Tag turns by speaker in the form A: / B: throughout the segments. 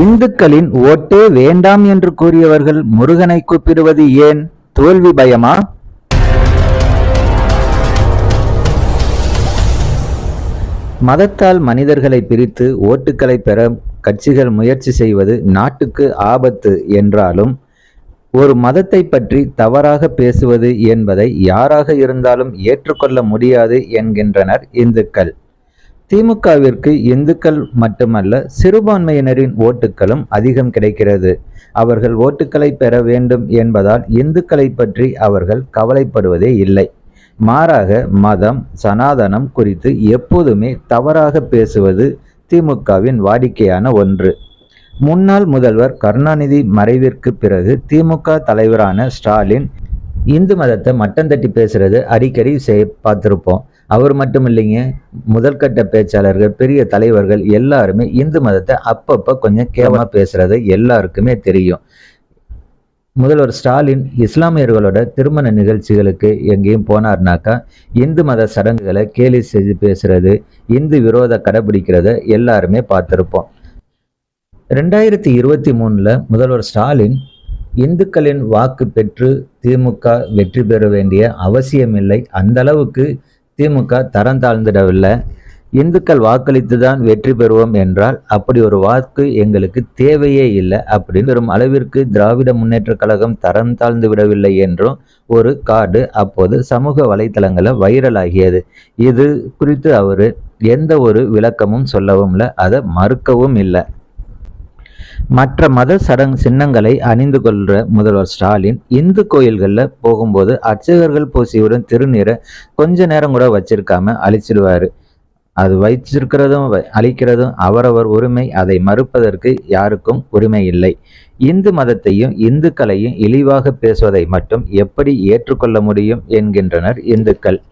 A: இந்துக்களின் ஓட்டே வேண்டாம் என்று கூறியவர்கள் முருகனை கூப்பிடுவது ஏன்? தோல்வி பயமா? மதத்தால் மனிதர்களை பிரித்து ஓட்டுகளை பெற கட்சிகள் முயற்சி செய்வது நாட்டுக்கு ஆபத்து என்றாலும் ஒரு மதத்தை பற்றி தவறாக பேசுவது என்பதை யாராக இருந்தாலும் ஏற்றுக்கொள்ள முடியாது என்கின்றனர் இந்துக்கள். திமுகவிற்கு இந்துக்கள் மட்டுமல்ல சிறுபான்மையினரின் ஓட்டுகளும் அதிகம் கிடைக்கிறது. அவர்கள் ஓட்டுகளை பெற வேண்டும் என்பதால் இந்துக்களை பற்றி அவர்கள் கவலைப்படுவதே இல்லை. மாறாக மதம் சனாதனம் குறித்து எப்போதுமே தவறாக பேசுவது திமுகவின் வாடிக்கையான ஒன்று. முன்னாள் முதல்வர் கருணாநிதி மறைவிற்கு பிறகு திமுக தலைவரான ஸ்டாலின் இந்து மதத்தை மட்டம் தட்டி பேசுறது அடிக்கடி செய் பார்த்துருப்போம். அவர் மட்டும் இல்லைங்க முதல்கட்ட பேச்சாளர்கள் பெரிய தலைவர்கள் எல்லாருமே இந்து மதத்தை அப்பப்போ கொஞ்சம் கேவலமாக பேசுறது எல்லாருக்குமே தெரியும். முதல்வர் ஸ்டாலின் இஸ்லாமியர்களோட திருமண நிகழ்ச்சிகளுக்கு எங்கேயும் போனார்னாக்கா இந்து மத சடங்குகளை கேலி செய்து பேசுறது இந்து விரோத கடைபிடிக்கிறத எல்லாருமே பார்த்துருப்போம். ரெண்டாயிரத்தி இருபத்தி மூணில் முதல்வர் ஸ்டாலின் இந்துக்களின் வாக்கு பெற்று திமுக வெற்றி பெற வேண்டிய அவசியமில்லை. அந்த அளவுக்கு திமுக தரம் தாழ்ந்திடவில்லை. இந்துக்கள் வாக்களித்து தான் வெற்றி பெறுவோம் என்றால் அப்படி ஒரு வாக்கு எங்களுக்கு தேவையே இல்லை அப்படின்னு பெரும் அளவிற்கு திராவிட முன்னேற்ற கழகம் தரம் தாழ்ந்து விடவில்லை என்றும் ஒரு கார்டு அப்போது சமூக வலைத்தளங்களில் வைரலாகியது இது குறித்து அவர் எந்த ஒரு விளக்கமும் சொல்லவும் இல்லை அதை மறுக்கவும் இல்லை. மற்ற மத சடங்கு சின்னங்களை அணிந்து கொள்கிற முதல்வர் ஸ்டாலின் இந்து கோயில்களில் போகும்போது அர்ச்சகர்கள் பூசியுடன் திருநீரை கொஞ்ச நேரம் கூட வச்சிருக்காம அழிச்சிடுவார். அது வைச்சிருக்கிறதும் வ- அழிக்கிறதும் அவரவர் உரிமை. அதை மறுப்பதற்கு யாருக்கும் உரிமை இல்லை. இந்து மதத்தையும் இந்துக்களையும் இழிவாக பேசுவதை மட்டும் எப்படி ஏற்றுக்கொள்ள முடியும் என்கின்றனர் இந்துக்கள்.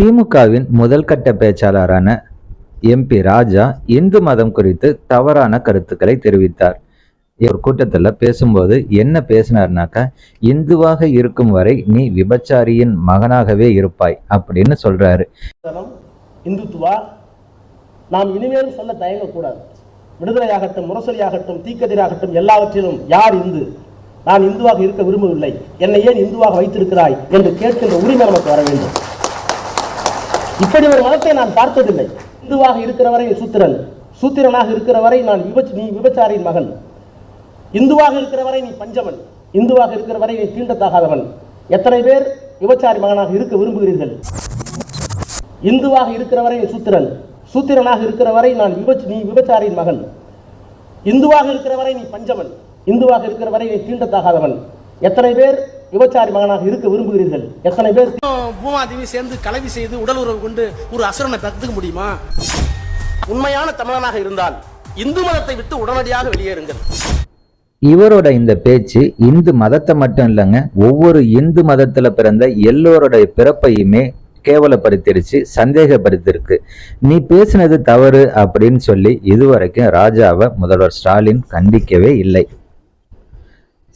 A: திமுகவின் முதல் கட்ட பேச்சாளரான எம்பி ராஜா இந்து மதம் குறித்து தவறான கருத்துக்களை தெரிவித்தார். ஒரு கூட்டத்தில் பேசும்போது என்ன பேசினார்னாக்கா இந்துவாக இருக்கும் வரை நீ விபச்சாரியின் மகனாகவே இருப்பாய் அப்படின்னு சொல்றாரு.
B: இந்துத்துவா நாம் இனிமேலும் சொல்ல தயங்கக்கூடாது. விடுதலையாகட்டும் முரசொலியாகட்டும் தீக்கதிராகட்டும் எல்லாவற்றிலும் யார் இந்து? நான் இந்துவாக இருக்க விரும்பவில்லை. என்னை ஏன் இந்துவாக வைத்திருக்கிறாய் என்று கேட்கின்ற உரிமை நமக்கு வர வேண்டும். இப்படி ஒரு மதத்தை நான் பார்த்ததில்லை. இந்துவாக இருக்கிற வரை சூத்திரன். சூத்திரனாக இருக்கிற வரை நான் விபச் நீ விபச்சாரியின் மகன். இந்துவாக இருக்கிற வரை நீ பஞ்சவன். இந்துவாக இருக்கிற வரை நீ தீண்டத்தாகாதவன். எத்தனை பேர் விபச்சாரி மகனாக இருக்க விரும்புகிறீர்கள்? இந்துவாக இருக்கிற வரை நீ சூத்திரன். சூத்திரனாக இருக்கிற வரை நான் விபச் நீ விபச்சாரியின் மகன். இந்துவாக இருக்கிற வரை நீ பஞ்சவன். இந்துவாக இருக்கிற வரை நீ தீண்டத்தாகாதவன். எத்தனை பேர் விபச்சாரி மகனாக இருக்க விரும்புகிறீர்கள்? எத்தனை பேர்?
C: பூமாதேவி சேர்ந்து கலவி செய்து உடல் உறவு கொண்டு ஒரு அசுரனை பெற்றுக்க முடியுமா?
B: உண்மையான தமிழனாக இருந்தால் இந்து மதத்தை விட்டு உடனடியாக வெளியேறுங்கள்.
A: இவரோட இந்த பேச்சு இந்து மதத்தை மட்டும் இல்லைங்க ஒவ்வொரு இந்து மதத்துல பிறந்த எல்லோருடைய பிறப்பையுமே கேவலப்படுத்திருச்சு சந்தேகப்படுத்திருக்கு. நீ பேசினது தவறு அப்படின்னு சொல்லி இதுவரைக்கும் ராஜாவை முதல்வர் ஸ்டாலின் கண்டிக்கவே இல்லை.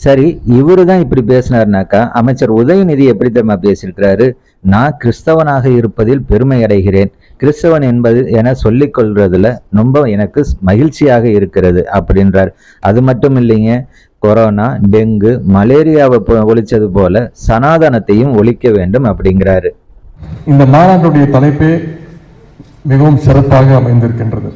A: சரி இவரு தான் இப்படி பேசினார்னாக்கா அமைச்சர் உதயநிதி எப்படி தெரியுமா பேசியிருக்கிறாரு? நான் கிறிஸ்தவனாக இருப்பதில் பெருமை அடைகிறேன். கிறிஸ்தவன் என்பது என சொல்லிக் கொள்றதுல ரொம்ப எனக்கு மகிழ்ச்சியாக இருக்கிறது அப்படின்றார். அது மட்டும் இல்லைங்க கொரோனா டெங்கு மலேரியாவை ஒழிச்சது போல சனாதனத்தையும் ஒழிக்க வேண்டும் அப்படிங்கிறாரு.
D: இந்த மாநாட்டுடைய தலைப்பே மிகவும் சிறப்பாக அமைந்திருக்கின்றது.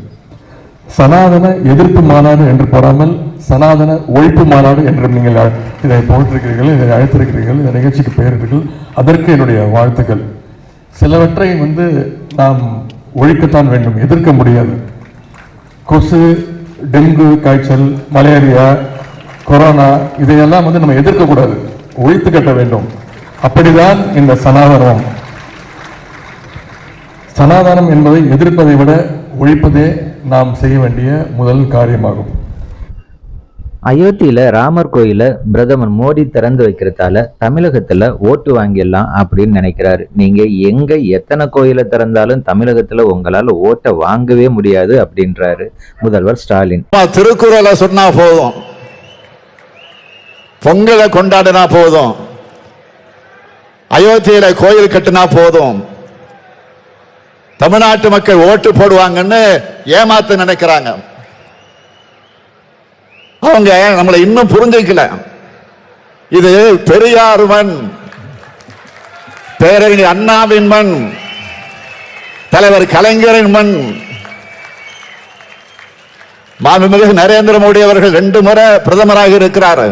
D: சனாதன எதிர்ப்பு மாநாடு என்று போடாமல் சனாதன ஒழிப்பு மாநாடு என்று நீங்கள் இதை போட்டிருக்கிறீர்கள் இதை அழைத்திருக்கிறீர்கள் இந்த நிகழ்ச்சிக்கு பெயரிட்டீர்கள் அதற்கு என்னுடைய வாழ்த்துக்கள். சிலவற்றை வந்து நாம் ஒழிக்கத்தான் வேண்டும் எதிர்க்க முடியாது. கொசு டெங்கு காய்ச்சல் மலேரியா கொரோனா இதையெல்லாம் வந்து நம்ம எதிர்க்கக்கூடாது ஒழித்து கட்ட வேண்டும். அப்படிதான் இந்த சனாதனம். சனாதனம் என்பதை எதிர்ப்பதை விட ஒழிப்பதே நாம் செய்ய வேண்டிய முதல் காரியமாகும்.
A: அயோத்தியில ராமர் கோயில பிரதமர் மோடி திறந்து வைக்கிறதால தமிழகத்துல ஓட்டு வாங்கிடலாம் அப்படின்னு நினைக்கிறாரு. நீங்க எங்க எத்தனை கோயிலை திறந்தாலும் தமிழகத்துல உங்களால ஓட்டை வாங்கவே முடியாது அப்படின்றாரு முதல்வர் ஸ்டாலின்.
E: திருக்குறளை சொன்னா போதும். பொங்கலை கொண்டாடினா போதும். அயோத்தியில கோயில் கட்டினா போதும். தமிழ்நாட்டு மக்கள் ஓட்டு போடுவாங்கன்னு ஏமாத்து நினைக்கிறாங்க. அவங்க நம்மளை இன்னும் புரிஞ்சுக்கல. இது பெரியார் மண் பேரறிஞர் அண்ணாவின் மண் தலைவர் கலைஞரின் மண். மாண்புமிகு நரேந்திர மோடி அவர்கள் ரெண்டு முறை பிரதமராக இருக்கிறார்.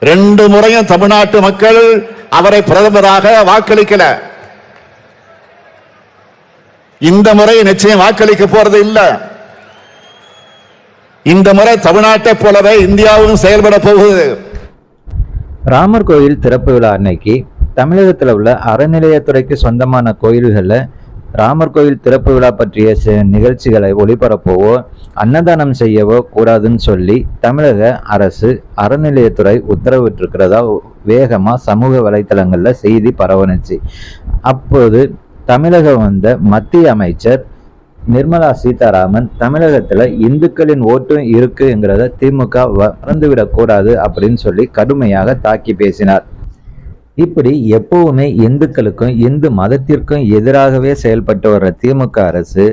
E: ரெண்டு முறையும் தமிழ்நாட்டு மக்கள் அவரை பிரதமராக வாக்களிக்கல. இந்த முறை நிச்சயம் வாக்களிக்க போறது இல்ல. இந்த முறை தமிழ்நாட்டை போலவே இந்தியாவும் செயல்பட போகுது.
A: ராமர் கோயில் திறப்பு விழா அன்னைக்கு தமிழகத்தில் உள்ள அறநிலையத்துறைக்கு சொந்தமான கோயில்களில் ராமர் கோயில் திறப்பு விழா பற்றிய நிகழ்ச்சிகளை ஒளிபரப்பவோ அன்னதானம் செய்யவோ கூடாதுன்னு சொல்லி தமிழக அரசு அறநிலையத்துறை உத்தரவிட்டிருக்கிறதா வேகமாக சமூக வலைத்தளங்களில் செய்தி பரவணுச்சு அப்போது தமிழகம் வந்த மத்திய அமைச்சர் நிர்மலா சீதாராமன் தமிழகத்துல இந்துக்களின் ஓட்டும் இருக்குங்கிறத திமுக மறந்துவிடக்கூடாது அப்படின்னு சொல்லி கடுமையாக தாக்கி பேசினார். இப்படி எப்பவுமே இந்துக்களுக்கும் இந்து மதத்திற்கும் எதிராகவே செயல்பட்டு வர்ற திமுக அரசு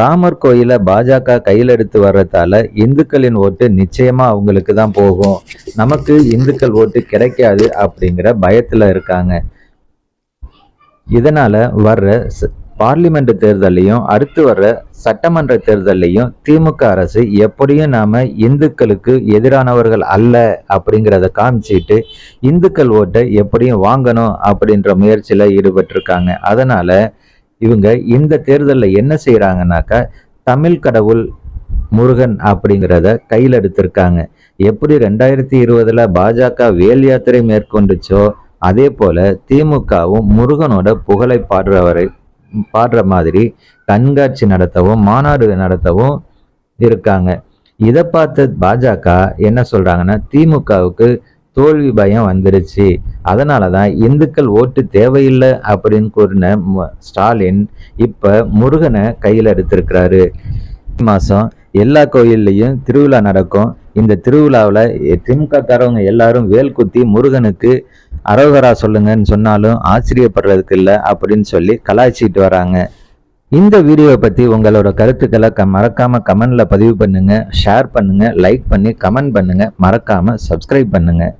A: ராமர் கோயிலை பாஜக கையில் எடுத்து வர்றதால இந்துக்களின் ஓட்டு நிச்சயமா அவங்களுக்கு தான் போகும். நமக்கு இந்துக்கள் ஓட்டு கிடைக்காது அப்படிங்கிற பயத்துல இருக்காங்க. இதனால வர்ற பார்லிமெண்ட் தேர்தலையும் அடுத்து வர்ற சட்டமன்ற தேர்தலையும் திமுக அரசு எப்படியும் நாம இந்துக்களுக்கு எதிரானவர்கள் அல்ல அப்படிங்கிறத காமிச்சிட்டு இந்துக்கள் ஓட்டை எப்படியும் வாங்கணும் அப்படின்ற முயற்சியில ஈடுபட்டிருக்காங்க. அதனால இவங்க இந்த தேர்தலில் என்ன செய்யறாங்கனாக்கா தமிழ் கடவுள் முருகன் அப்படிங்கிறத கையில் எடுத்திருக்காங்க. எப்படி ரெண்டாயிரத்தி இருபதுல பாஜக வேல் யாத்திரை மேற்கொண்டுச்சோ அதே போல திமுகவும் முருகனோட புகழை பாடுறவரை பாடுற மாதிரி கண்காட்சி நடத்தவும் மாநாடு நடத்தவும் இருக்காங்க. இதை பார்த்த பாஜக என்ன சொல்றாங்கன்னா திமுகவுக்கு தோல்வி பயம் வந்துருச்சு. அதனால தான் இந்துக்கள் ஓட்டு தேவையில்லை அப்படின்னு கூறின ஸ்டாலின் இப்போ முருகனை கையில் எடுத்திருக்கிறாரு. மாதம் எல்லா கோயில்லையும் திருவிழா நடக்கும். இந்த திருவிழாவில் திமுக காரவங்க எல்லாரும் வேல் குத்தி முருகனுக்கு அரோகரா சொல்லுங்கன்னு சொன்னாலும் ஆச்சரியப்படுறதுக்கு இல்லை அப்படின்னு சொல்லி கலாய்ச்சிட்டு வராங்க. இந்த வீடியோவை பற்றி உங்களோட கருத்துக்களை க மறக்காமல் கமெண்டில் பதிவு பண்ணுங்கள் ஷேர் பண்ணுங்கள் லைக் பண்ணி கமெண்ட் பண்ணுங்கள் மறக்காமல் சப்ஸ்கிரைப் பண்ணுங்கள்